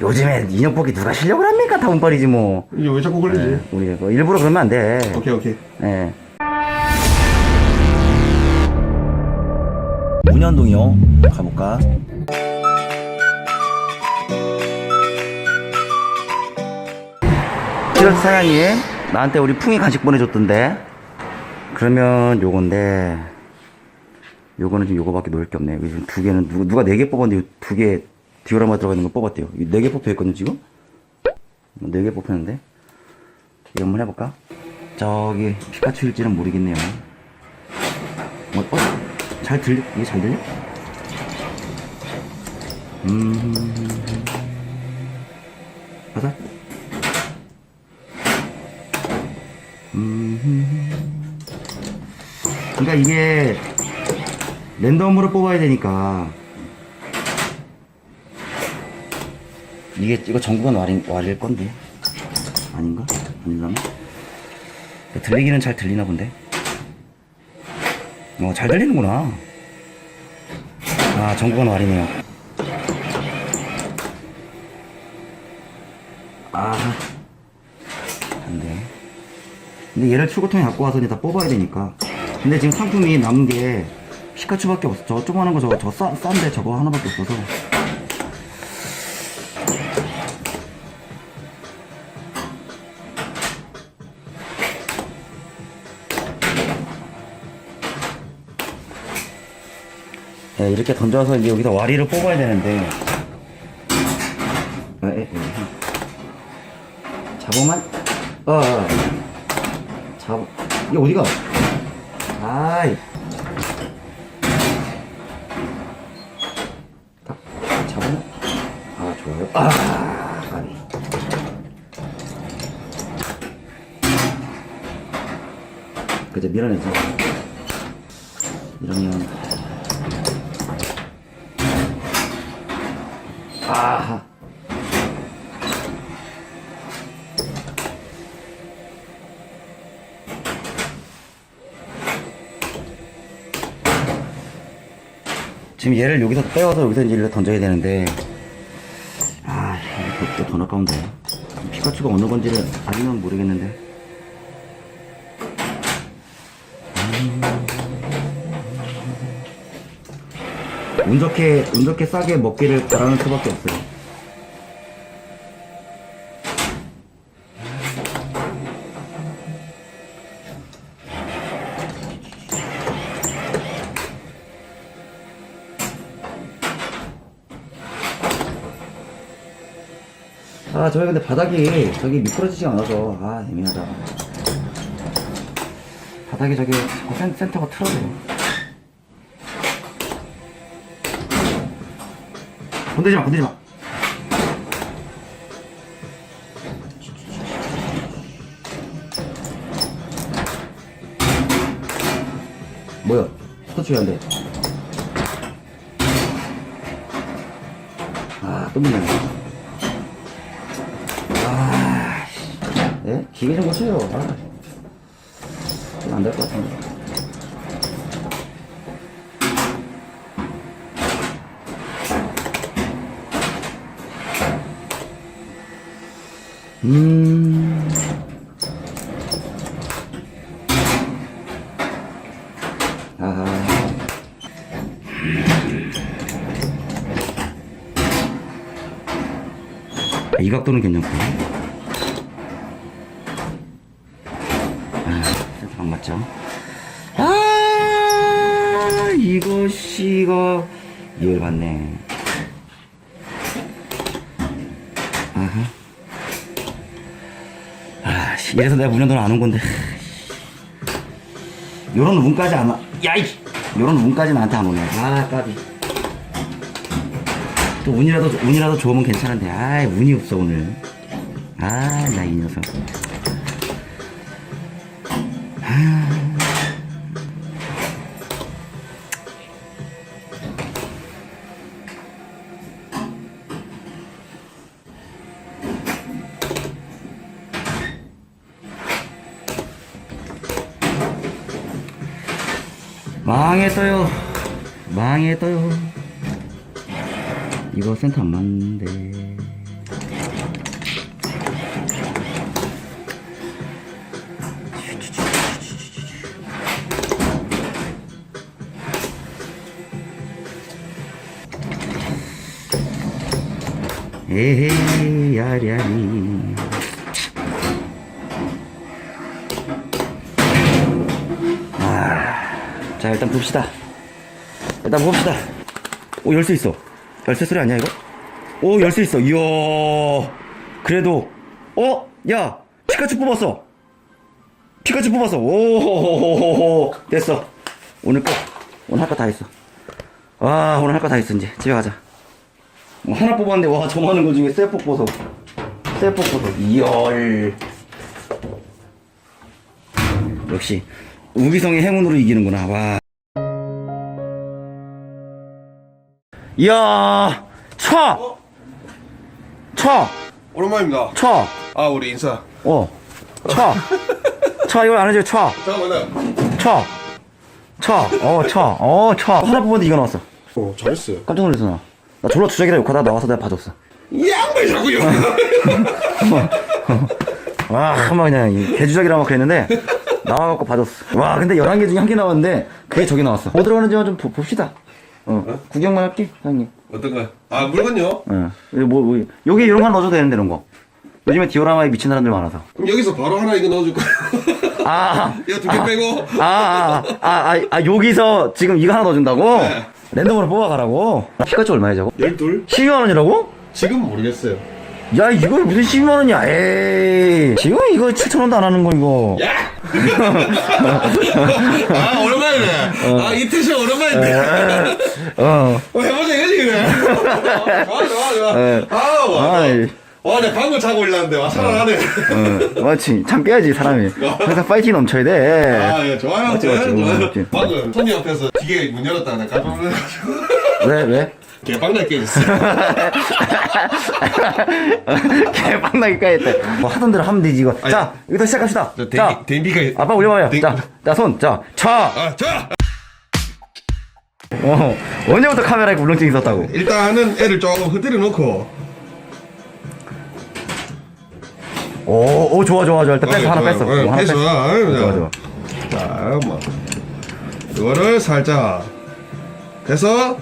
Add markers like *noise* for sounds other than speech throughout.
요즘에 인형 뽑기 누가 실력을 합니까? 다 운빨이지 뭐. 이게 왜 자꾸 걸리지? 네, 우리 그 일부러 그러면 안 돼. 오케이 오케이 네. 문현동이요. 가볼까? 티러스 사장이 나한테 우리 풍이 간식 보내줬던데. 그러면 요건데. 요거는 지금 요거밖에 놓을 게 없네. 지금 두 개는 누가, 누가 네 개 뽑았는데 두 개 디오라마 들어가 있는 거 뽑았대요. 네개 뽑혀 있거든 지금. 네개 뽑혔는데. 이거 한번 해볼까? 저기 피카츄일지는 모르겠네요. 어, 어? 잘 들려? 이게 잘 들려? 음. 가자. 음. 그러니까 이게 랜덤으로 뽑아야 되니까 이게 이거 전국은 와리, 와릴 건데 아닌가? 아닐라나? 들리기는 잘 들리나 본데. 어, 잘 들리는구나. 아, 전국은 와리네요. 아, 안 돼. 근데 얘를 출고통에 갖고 와서 이제 다 뽑아야 되니까. 근데 지금 상품이 남은 게 피카츄밖에 없어. 저 조그마한 거 저거, 저 싼, 싼데 저거 하나밖에 없어서. 예, 이렇게 던져서 이제 여기서 와리를 뽑아야 되는데. 아, 예, 예. 잡으면, 어, 어. 잡, 이게 어디가? 아이. 아. 아, 아니. 그저 밀어내죠. 이러면, 아하. 지금 얘를 여기서 빼와서 여기서 이제 던져야 되는데 아 이거 또돈 아까운데. 피카츄가 어느 건지를 아직은 모르겠는데. 운 좋게 운 좋게 싸게 먹기를 바라는 수밖에 없어요. 아 저기 근데 바닥이 저기 미끄러지지가 않아서 아 애매하다. 바닥이 저기 자꾸 센, 센터가 틀어져요. 건들지 마, 건들지 마. 뭐야? 스토치 왜안 돼? 아, 또 밀리네. 아, 씨. 예? 기계 좀 고쳐요. 아. 안될 것 같은데. 음. 아하. 이 각도는 괜찮고. 아, 안 맞죠? 아, 이것이, 이거, 봤네. 아하. 아, 씨, 이래서 내가 문현도를 안온 건데. 요런 운까지 안 와. 야, 이! 요런 운까지 나한테 안 오네. 아, 까비. 또 운이라도, 운이라도 좋으면 괜찮은데. 아, 운이 없어, 오늘. 아, 나 이 녀석. 망했어요. 망했어요. 이거 센터 안 맞는데. 에헤이 야리야리. 아, 자 일단 봅시다. 일단 봅시다. 오 열 수 있어. 열쇠 소리 아니야 이거? 오 열쇠 있어. 이야. 그래도 어? 야 피카츄 뽑았어. 피카츄 뽑았어. 오호호호호 됐어. 오늘 끝. 오늘 할 거 다 했어. 와 오늘 할 거 다 했어 이제. 집에 가자. 어, 하나 뽑았는데 와 저 많은 거 중에 셀폭 보석 셀폭 보석 이열. 역시 우기성의 행운으로 이기는구나. 와 이야 차! 차! 오랜만입니다. 차! 아 우리 인사. 어 차! 차 이거 안 해줘 차! 잠깐만요. 차! 차! 어 차! 어 차! 하나 뽑았는데 이거 나왔어 오 잘했어요. 깜짝 놀랐어 나. 나 졸라 주작이라 욕하다 나와서 내가 봐줬어 이 양말 자꾸요. *laughs* 와, 한번 그냥 이 개주작이라고 막 그랬는데 나와갖고 봐줬어. 와, 근데 11개 중에 한 개 나왔는데 그게 저기 나왔어. 뭐 들어가는지 좀 보- 봅시다. 어, 구경만 할게, 사장님. 어떤 거? 아 물건요? 어, 여기 뭐, 뭐, 여기 이런 거 하나 넣어줘도 되는데, 이런 거. 요즘에 디오라마에 미친 사람들 많아서. 그럼 여기서 바로 하나 이거 넣어줄 거예요. 아, *laughs* 이거 두 개 빼고. 아, 아, 아, 아, 아, 여기서 지금 이거 하나 넣어준다고? 네. 랜덤으로 뽑아가라고? 피카츄 얼마야, 저거? 열둘? 12만 원이라고? 지금 모르겠어요. 야, 이걸 무슨 12만원이야, 에이. 지금 이거 7천 원도 안 하는 거, 이거. 야! 아 오랜만이네. 아 이태시 오랜만인데. 어. 어, 해보자 이거지 그래. 어, 좋아 좋아 좋아. 예. 아 와. 아이. 와, 내 방금 자고 일났는데 와 살아나네. 어, 맞지. 참 깨야지, 사람이. 항상 파이팅 넘쳐야 돼. 아, 예, 좋아요. 맞지, 네, 맞지. 어, 맞지. 방금 손님 앞에서 기계 문 열었다 내가 깜짝 놀라가지고 왜, 왜? 개빵날 깨졌어. 개빵나기까 했대. 뭐 하던 대로 하면 되지, 이거. 아니, 자, 여기부터 시작합시다. 저 자, 대비 대비가 아빠 올려봐요. 대- 자, 자, 손. 자, 차. 아, 자. 어, 언제부터 카메라에 울렁증이 있었다고? 일단은 애를 조금 흐트려 놓고 오, 오, 좋아, 좋아, 좋아. 일단 뺐어, 하나 뺐어. 어, 하나 패스. 뺐어. 아유, 좋아, 좋아. 자, 뭐. 이거를 살짝 해서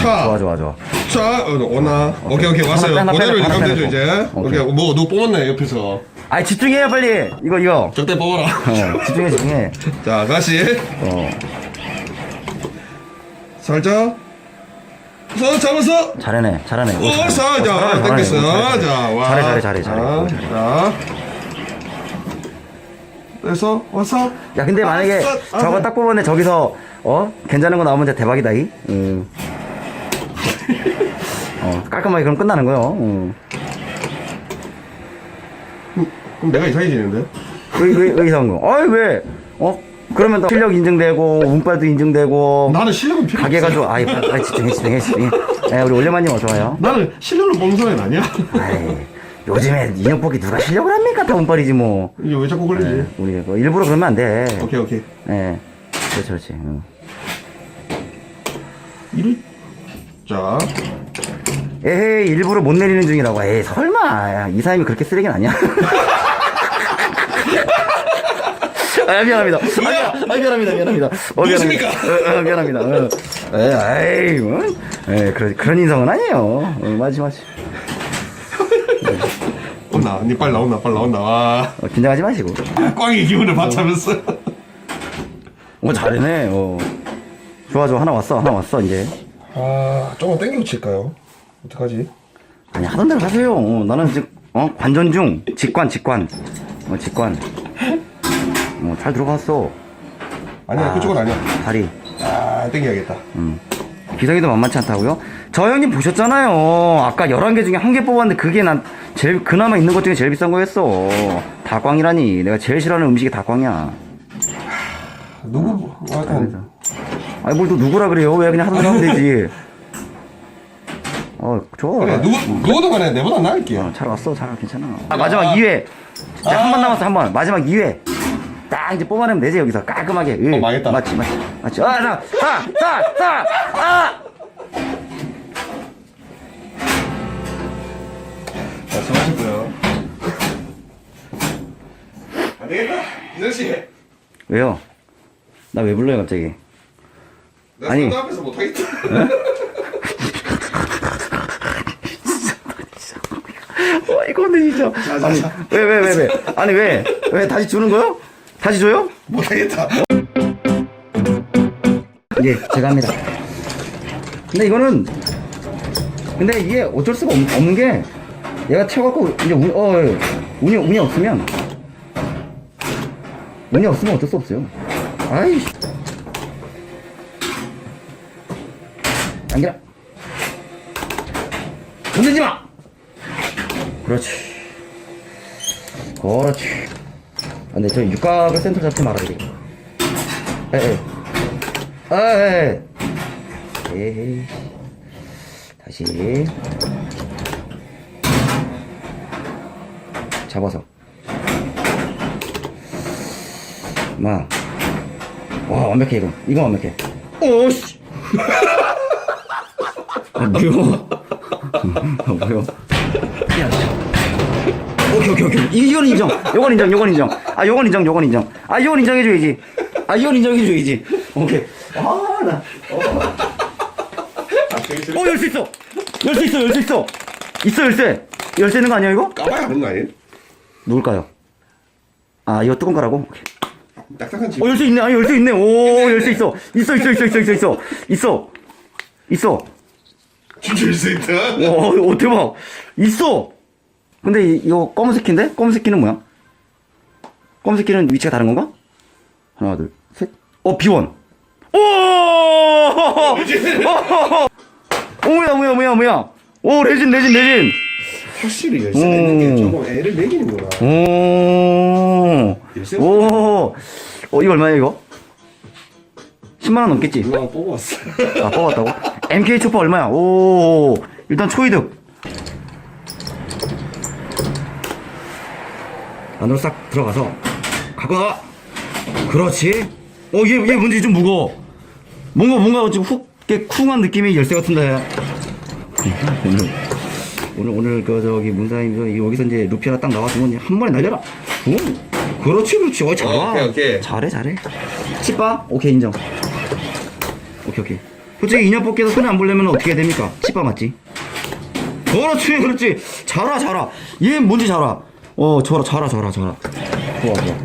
차. 좋아, 좋아, 좋아. 차. 어, 오나. 오케이, 오케이. 왔어요. 하나 빼, 하나 빼, 이제 하나 가면 되죠, 빼. 이제. 오케이. 오케이. 뭐, 누구 뽑았네, 옆에서. 아이, 집중해요, 빨리. 이거, 이거. 적대 뽑아라. 어, 집중해, 집중해. *laughs* 자, 다시. 어, 살짝. 서 잡아서. 잘하네, 잘하네. 오, 오, 잘하네. 사, 어, 자, 잘하네, 땡겼어. 잘하네. 자, 와. 잘해, 잘해, 잘해, 잘해. 어, 잘해. 자. 그래서, 와서. 야 근데 만약에 아, 아, 저거 아. 딱 뽑았네 저기서 어 괜찮은 거 나오면 진짜 대박이다 이. 음. 어 깔끔하게 그럼 끝나는 거요. 음. 그럼 내가 이상해지는데? 의, 의, 의사한 거. 어이 왜? 어 그러면 또 실력 인증되고 운빨도 인증되고 나는 실력은 필요 가게가. 좋아. 아이 빨리 집중해 집중해 집중해. 예, 우리 올레마님 어서 와요. 나는 실력으로 뽑는 사람이 아니야. 아이 요즘에 인형 뽑기 누가 실력을 합니까? 다 운빨이지 뭐. 이게 왜 자꾸 걸리지? 우리 뭐 일부러 그러면 안 돼. 오케이, 오케이. 예. 그렇지 그렇지. 응. 이를. 자. 에헤이 일부러 못 내리는 중이라고 에이 설마 야, 이 사람이 그렇게 쓰레기는 아니야 *laughs* 아 미안합니다 아, 미- 아 미안합니다 미안합니다 어? 미안합니다. 어, 어, 미안합니다 어. 에, 아이 뭐. 에, 그런, 그런 인성은 아니에요 어, 맞지 맞지 온나. 니 빨리 나온나, 빨리 나온나. 와. 어, 긴장하지 마시고 꽝의 기운을 받자면서. 어 잘해네 어. 좋아 좋아 하나 왔어 하나 왔어 이제 아, 조금 땡기고 칠까요? 어떡하지? 아니 하던 대로 하세요 어, 나는 지금 어 관전 중 직관 직관 어 직관 어 잘 들어갔어 아니야, 그쪽은 아니야. 다리 아, 땡겨야겠다. 기성이도 만만치 않다고요? 저 형님 보셨잖아요. 아까 11개 중에 한 개 뽑았는데 그게 난 제일 그나마 있는 것 중에 제일 비싼 거였어. 다꽝이라니. 내가 제일 싫어하는 음식이 다꽝이야. 누구, 아, 일단. 아니 뭘 또 누구라 그래요? 왜 그냥 하던 대로 하면 되지. 어, 좋아. 그래, 누구, 누구든 간에 내보다 나을게요. 잘 왔어. 잘 괜찮아. 아, 마지막 2회. 한번 남았어. 한 번. 마지막 2회. 딱 이제 뽑아내면 되지 여기서 깔끔하게. 응. 어, 망했다. 맞지, 맞지, 맞지. 아, 자, 아. 자, 수고하셨고요. 안 되겠다. 이정씨. 왜요? 나 왜 불러요 갑자기? 내가 아니. 앞에서 못하겠다. 어, 이거는 진짜. 아니, 왜, 왜, 왜, 왜? 아니, 왜? 왜 다시 주는 거요? 다시 줘요? 못하겠다. 예, 제가 합니다. 근데 이거는, 근데 이게 어쩔 수가 없, 없는 게, 얘가 쳐갖고, 이제 운, 어, 예. 운이, 운이 없으면, 운이 없으면 어쩔 수 없어요. 아이 당기라. 흔들지 마! 그렇지. 그렇지. 아, 근데 저 육각을 센터 잡지 말아야 돼. 에, 에. 아, 에. 에이. 다시. 잡아서. 마. 와, 완벽해, 이거. 이거 완벽해. 오씨! *laughs* 아, 뭐요? 아, 뭐요? 야, 오케이, 오케이, 오케이. 이- 이건 인정. 요건 인정, 요건 인정. 아, 요건 인정, 요건 인정. 아, 이건 인정해줘야지. 아, 이건 인정해줘야지. 오케이. 아, 나. 어, 열수 있어! 열수 있어, 열수 있어! 있어, 열쇠! 열쇠 있는 거 아니야, 이거? 까봐야 하는 거 아니에요? 누굴까요? 아, 이거 뚜껑 까라고? 오케이. 딱딱한 집. 어, 열수 있네. 아, 열수 있네. 오, 열수 있어. 있어, 있어, 있어, 있어, 있어, 있어. 있어. 있어. 진짜 일수 있다. 와, 오, 대박. 있어. 근데 이, 이거 검은색 키인데? 검은색 키는 뭐야? 검은색 키는 위치가 다른 건가? 하나, 둘, 셋. 어, 비원. 오! *laughs* 어, 뭐야, 뭐야, 뭐야, 뭐야. 오, 레진, 레진, 레진. 확실히 열쇠 있는 게 음. 조금 애를 매기는구나. 오. 열쇠 오. 어, 이거 얼마야, 이거? 10만원 넘겠지? 누가 뽑았어. 아, 뽑았다고? MK 초파 얼마야? 오, 일단 초이득. 안으로 싹 들어가서, 가가! 그렇지. 어, 얘, 얘 뭔지 좀 무거워. 뭔가, 뭔가 지금 훅, 이렇게 쿵한 느낌이 열쇠 같은데. 오늘, 오늘, 오늘, 그, 저기, 문사님, 저, 여기서 이제 루피 하나 딱 나와주면 한 번에 날려라. 오, 그렇지, 그렇지. 어, 잘 와. 오케이, 오케이. 잘해, 잘해. 치빠? 오케이, 인정. 오케이 오케이 솔직히 인형 뽑기에서 손에 안 보려면 어떻게 해야 됩니까? 치빠 맞지? 그렇지 그렇지. 잘하 잘하 얘 뭔지 잘하 어 잘하 잘하 잘하 잘하 좋아 좋아.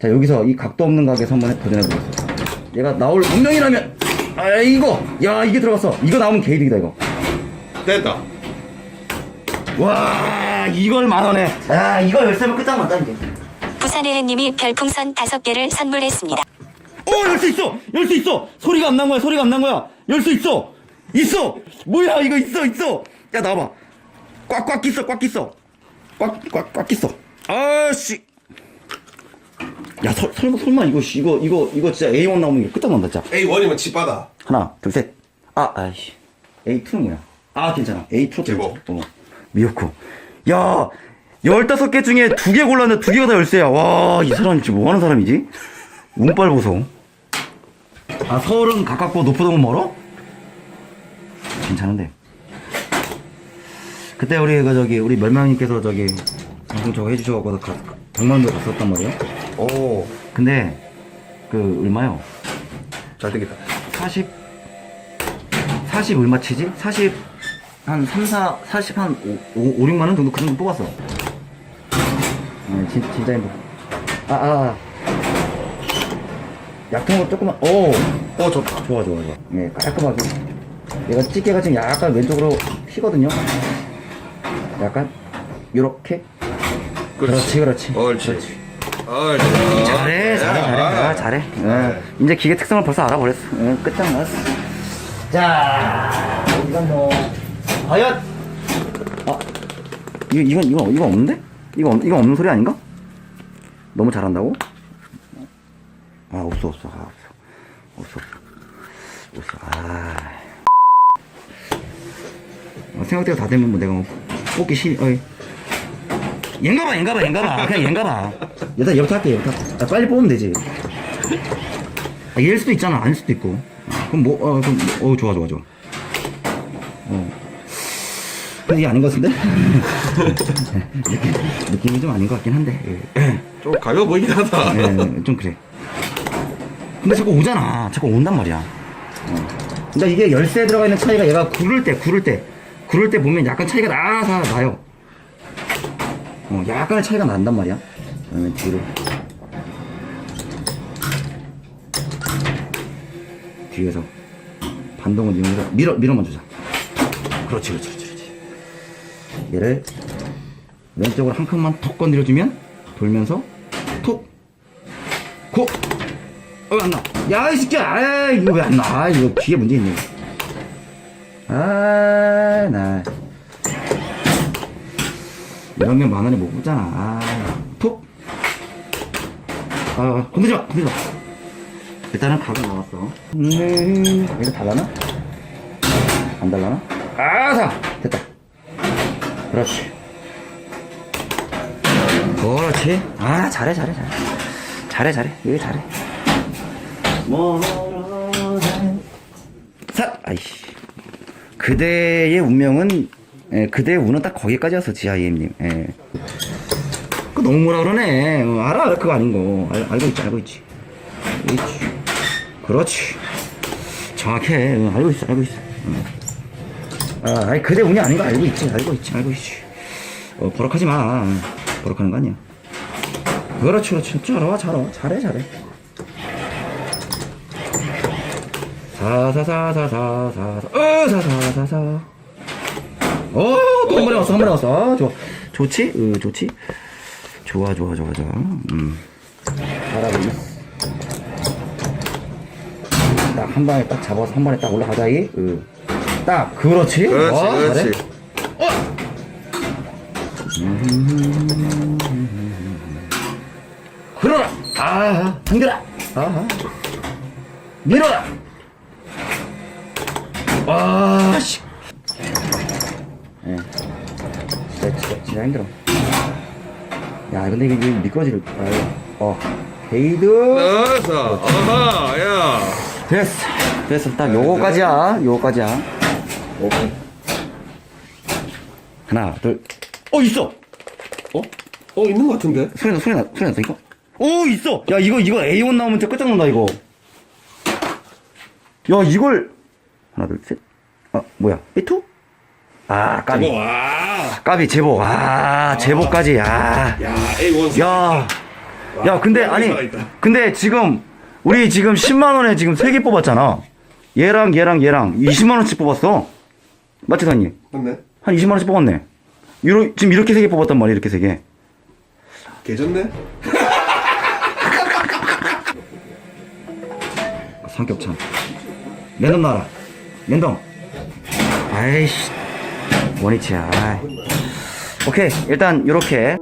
자 여기서 이 각도 없는 각에서 한번 도전해보겠어 얘가 나올 운명이라면 아 이거. 야 이게 들어갔어. 이거 나오면 개이득이다 이거. 됐다. 와 이걸 만원에. 아 이거 열쇠면 끝장났다 이제 부산의 햇님이 별풍선 5개를 선물했습니다. 어, 열 수 있어! 열 수 있어! 소리가 안 난 거야, 소리가 안 난 거야! 열 수 있어! 있어! 뭐야, 이거 있어, 있어! 야, 나와봐. 꽉, 꽉 끼어, 꽉 끼어. 꽉, 꽉, 꽉 끼어. 아씨! 야, 설, 설마, 설마, 이거, 씨, 이거, 이거, 이거 진짜 A1 나오면 이거 끝장난다, 진짜. A1이면 집바다. 하나, 둘, 셋. 아, 아이씨. A2는 뭐야? 아, 괜찮아. A2로 제법. 어, 미역국. 야, 15개 중에 두 개 골랐는데 두 개가 다 열쇠야. 와, 이 사람 지금 뭐 하는 사람이지? 운빨 보소. 아, 서울은 가깝고 노포동은 멀어? 괜찮은데. 그때 우리, 그, 저기, 우리 멸망님께서 저기, 방송 저거 해주셔가지고, 가, 동만도 갔었단 말이에요. 오, 근데, 그, 얼마요? 잘 되겠다. 40, 40 얼마 치지? 40, 한 3, 4, 40, 한 5, 5, 6만 원 정도 그 정도 뽑았어. 네, 진, 진짜 힘들어. 아, 아. 약 통으로 조금만, 오! 어, 좋다. 좋아, 좋아, 좋아. 네, 깔끔하게. 얘가 찌개가 지금 약간 왼쪽으로 휘거든요. 약간, 요렇게. 그렇지, 그렇지. 옳지. 그렇지. 옳지. 잘해, 잘해, 잘해. 아, 잘해. 예. 이제 기계 특성을 벌써 알아버렸어. 예, 끝장났어. 자, 이건 뭐, 과연, 아, 이거, 이건, 이거, 이거 없는데? 이거, 없- 이거 없는 소리 아닌가? 너무 잘한다고? 아, 없어, 없어, 아, 없어. 없어, 없어. 없어, 아. 어, 생각대로 다 되면 뭐 내가 뭐 뽑기 싫, 어이. 얘인가 봐, 얘인가 봐, 얘인가 봐. 그냥 얘인가 봐. 일단 얘부터 할게, 얘부터. 할게. 아, 빨리 뽑으면 되지. 아, 얘일 수도 있잖아, 아닐 수도 있고. 그럼 뭐, 어, 그럼, 뭐, 어, 좋아, 좋아, 좋아. 어. 근데 이게 아닌 것 같은데? *laughs* 느낌이 좀 아닌 것 같긴 한데. 예. 좀 가벼워 보이긴 하다. 예, 좀 그래. 근데 자꾸 오잖아. 자꾸 온단 말이야. 어. 근데 이게 열쇠에 들어가 있는 차이가 얘가 구를 때, 구를 때, 구를 때 보면 약간 차이가 나서 나요. 어, 약간의 차이가 난단 말이야. 그러면 뒤로. 뒤에서 반동을 이용해서 밀어 밀어만 주자. 그렇지, 그렇지, 그렇지, 그렇지. 얘를 왼쪽으로 한 칸만 톡 건드려주면 돌면서 톡, 고. 어, 안 나. 야, 이 새끼야. 아, 이거 왜 안 나? 아, 이거 뒤에 문제 있네. 아, 나. 이런 면 만원에 못 붙잖아. 아, 톡. 아, 건드지 마, 건드지 마. 일단은 각을 나왔어. 음, 이거 달라나? 안 달라나? 아, 다! 됐다. 그렇지. 그렇지. 아, 잘해, 잘해, 잘해. 잘해, 잘해. 여기 잘해. 사 아이씨. 그대의 운명은 예, 그대의 운은 딱 거기까지였어 지하이엠님. 예. 그 너무 뭐라 그러네. 어, 알아 그거 아닌 거. 알, 알고 있지 알고 있지. 있지. 그렇지. 정확해. 어, 알고 있어 알고 있어. 어. 아 아니 그대 운이 아닌 거 알고 있지 알고 있지 알고 있지. 어, 버럭하지 마. 버럭하는 거 아니야. 그렇지 그렇지. 잘 와 잘 와. 잘해 잘해 사사사사사사사 어 사사사사 어 또한 번에 왔어 한 번에 왔어. 아, 좋아. 좋지? 으 좋지? 좋아 좋아 좋아 좋아. 음. 잘하고 있어 딱한 방에 딱 잡아서 한 번에 딱 올라가자 이으딱 그렇지? 그렇지, 와, 그렇지. 잘해. 어! 그러라 아 당겨라 아 밀어라 와, 씨. 예. 진짜, 진짜, 진짜 힘들어. 야, 근데 이게 미끄러지를, 아, 어. 헤이드. 나서 아하 야 됐어. 됐어. 딱 요거까지야. 요거까지야. 오케이. 하나, 둘. 어, 있어! 어? 어 있는 것 같은데? 소리 나, 소리 나, 소리 이거? 오, 있어! 야, 이거, 이거 A1 나오면 진짜 끝장난다, 이거. 야, 이걸. 하나, 둘, 셋. 아, 뭐야? B2? 아, 까비. 와. 까비, 제복. 아, 제복까지. 아. 야 A1 야. 야, 근데, 와, 아니. 근데 지금, 우리 지금 10만원에 지금 3개 뽑았잖아. 얘랑, 얘랑, 얘랑 20만원씩 뽑았어. 맞지, 사님? 맞네. 한 20만원씩 뽑았네. 이러, 지금 이렇게 3개 뽑았단 말이야, 이렇게 3개. 개졌네. *laughs* 랜덤 나와라. 랜덤. 아이씨. 원위치야. 오케이. 일단, 요렇게.